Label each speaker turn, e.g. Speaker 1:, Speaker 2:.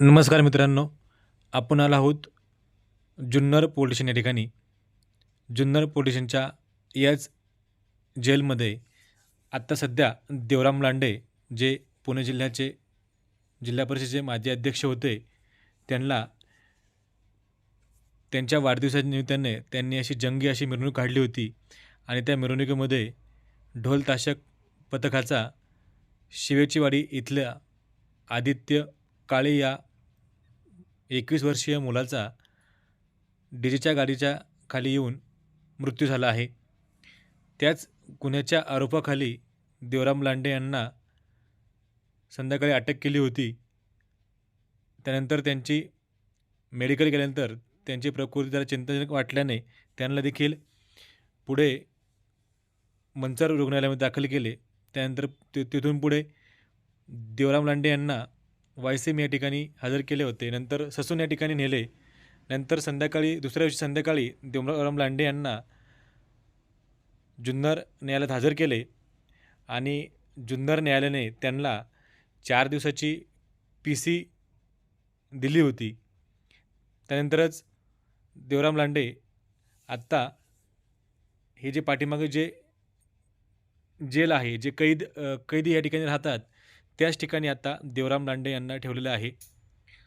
Speaker 1: नमस्कार मित्रांनो आपण आला आहोत जुन्नर पोलिशन या ठिकाणी. जुन्नर पोलिशनच्या याच जेलमध्ये आत्ता सध्या देवराम लांडे जे पुणे जिल्ह्याचे जिल्हा परिषदेचे माजी अध्यक्ष होते त्यांना त्यांच्या वाढदिवसाच्या निमित्ताने त्यांनी अशी जंगी अशी मिरवणूक काढली होती आणि त्या मिरवणुकीमध्ये ढोल ताशक पथकाचा शिवेचीवाडी इथल्या आदित्य काळे या एकवीस वर्षीय मुलाचा डीजेच्या गाडीच्या खाली येऊन मृत्यू झाला आहे. त्याच गुन्ह्याच्या आरोपाखाली देवराम लांडे यांना संध्याकाळी अटक केली होती. त्यानंतर त्यांची मेडिकल केल्यानंतर त्यांची प्रकृती जरा चिंताजनक वाटल्याने त्यांना देखील पुढे मंचर रुग्णालयामध्ये दाखल केले. त्यानंतर ति तिथून पुढे देवराम लांडे यांना वायसेम या ठिकाणी हजर केले होते. नंतर ससून या ठिकाणी नेले. नंतर संध्याकाळी दुसऱ्या दिवशी संध्याकाळी देवराम लांडे यांना जुन्नर न्यायालयात हजर केले आणि जुन्नर न्यायालयाने त्यांना चार दिवसाची पी सी दिली होती. त्यानंतरच देवराम लांडे आत्ता हे जे पाठीमागे जे जेल आहे जे कैद कैदी या ठिकाणी राहतात त्याच ठिकाणी आता देवराम लांडे यांना ठेवलेलं आहे.